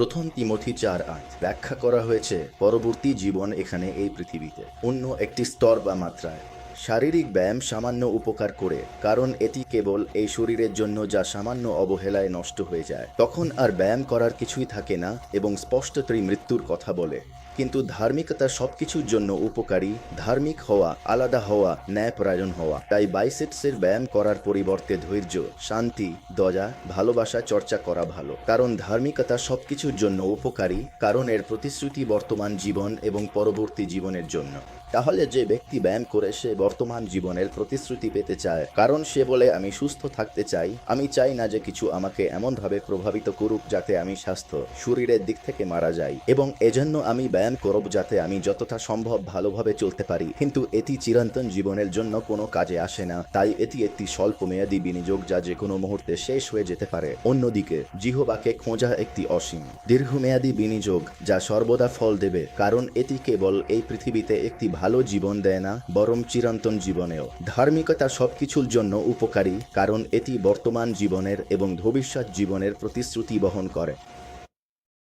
প্রথম তিমথি চার আট ব্যাখ্যা করা হয়েছে, পরবর্তী জীবন এখানে এই পৃথিবীতে। অন্য একটি স্তর বা মাত্রায়। শারীরিক ব্যায়াম সামান্য উপকার করে, কারণ এটি কেবল এই শরীরের জন্য যা সামান্য অবহেলায় নষ্ট হয়ে যায়। তখন আর ব্যায়াম করার কিছুই থাকে না এবং স্পষ্টতই মৃত্যুর কথা বলে। কিন্তু ধার্মিকতা সবকিছুর জন্য উপকারী, ধার্মিক হওয়া, আলাদা হওয়া, ন্যায়পরায়ণ হওয়া। তাই বাইসেপসের ব্যায়াম করার পরিবর্তে ধৈর্য, শান্তি, দয়া, ভালোবাসা চর্চা করা ভালো। কারণ ধার্মিকতা সবকিছুর জন্য উপকারী, কারণ এর প্রতিশ্রুতি বর্তমান জীবন এবং পরবর্তী জীবনের জন্য। তাহলে যে ব্যক্তি ব্যায়াম করে সে বর্তমান জীবনের প্রতিশ্রুতি পেতে চায়। কারণ সে বলে, আমি সুস্থ থাকতে চাই। আমি চাই না যে কিছু আমাকে এমনভাবে প্রভাবিত করুক যাতে আমি স্বাস্থ্য শরীরের দিক থেকে মারা যাই। এবং এজন্য আমি ব্যায়াম করব যাতে আমি যতটা সম্ভব ভালোভাবে চলতে পারি। কিন্তু এটি চিরন্তন জীবনের জন্য কোনো কাজে আসে না। তাই এটি একটি স্বল্প মেয়াদী বিনিয়োগ যা যে কোনো মুহূর্তে শেষ হয়ে যেতে পারে। অন্যদিকে, জিহবাকে খোঁজা একটি অসীম, দীর্ঘমেয়াদী বিনিয়োগ যা সর্বদা ফল দেবে। কারণ এটি কেবল এই পৃথিবীতে একটি ভালো জীবন দেয় না, বরং চিরন্তন জীবনেও। ধার্মিকতা সবকিছুর জন্য উপকারী, কারণ এটি বর্তমান জীবনের এবং ভবিষ্যৎ জীবনের প্রতিশ্রুতি বহন করে।